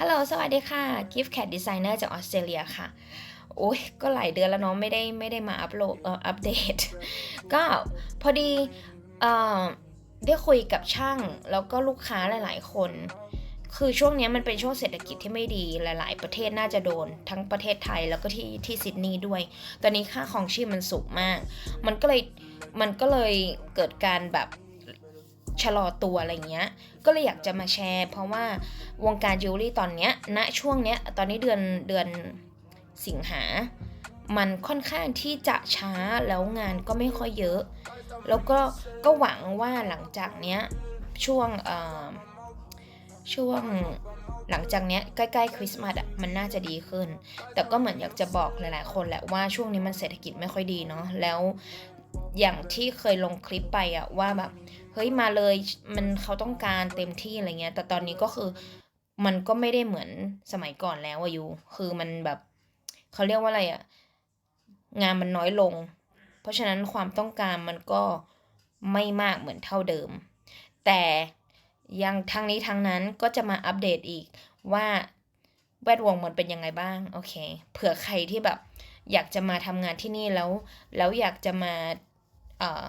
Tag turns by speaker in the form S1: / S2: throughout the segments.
S1: ฮัลโหล สวัสดีค่ะ Gift Cat Designer จากออสเตรเลียค่ะ โอ้ย ก็หลายเดือนแล้วเนาะ ไม่ได้ไม่ได้มาอัปโหลดอัปเดต ก็พอดีเอ่อได้คุยกับช่าง แล้วก็ลูกค้าหลาย ๆ คน คือช่วงนี้มันเป็นช่วงเศรษฐกิจที่ไม่ดี หลาย ๆ ประเทศน่าจะโดน ทั้งประเทศไทยแล้วก็ที่ที่ซิดนีย์ด้วย ตอนนี้ค่าของชีพมันสูงมาก มันก็เลย มันก็เลยเกิดการแบบชะลอตัวอะไรเงี้ย ก็เลยอยากจะมาแชร์ เพราะว่า วงการจิวเวลรี่ตอนเนี้ยณช่วงเนี้ยตอนนี้เดือนเดือนสิงหา มันค่อนข้างที่จะช้าแล้วงานก็ไม่ค่อยเยอะ แล้วก็ก็หวังว่าหลังจากเนี้ยช่วงเอ่อช่วงหลังจากเนี้ยใกล้ๆคริสต์มาสอะมันน่าจะดีขึ้น แต่ก็เหมือนอยากจะบอกหลายๆคนแหละว่าช่วงนี้มันเศรษฐกิจไม่ค่อยดีเนาะแล้วอย่างที่เคยลงคลิปไปอะว่าแบบเฮ้ยมาเลยมันเขาต้องการเต็มที่อะไรเงี้ยแต่ตอนนี้ก็คือ มันก็ไม่ได้เหมือนสมัยก่อนแล้วอะยูคือมันแบบเขาเรียกว่าอะไรอะงานมันน้อยลง เพราะฉะนั้นความต้องการมันก็ไม่มากเหมือนเท่าเดิม แต่ยังทั้งนี้ทั้งนั้นก็จะมาอัปเดตอีกว่าแวดวงมันเป็นยังไงบ้างโอเค เผื่อใครที่แบบ อยากจะมาทำงานที่นี่แล้ว แล้วอยากจะมาเอ่อ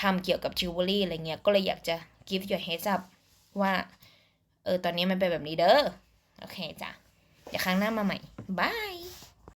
S1: ทำเกี่ยวกับจิวเวลรี่อะไรเงี้ยก็เลยอยากจะ give your heads up ว่า อตอนนี้มันเป็นแบบนี้เด้อ โอเคจ้ะ เดี๋ยวครั้งหน้ามาใหม่ บาย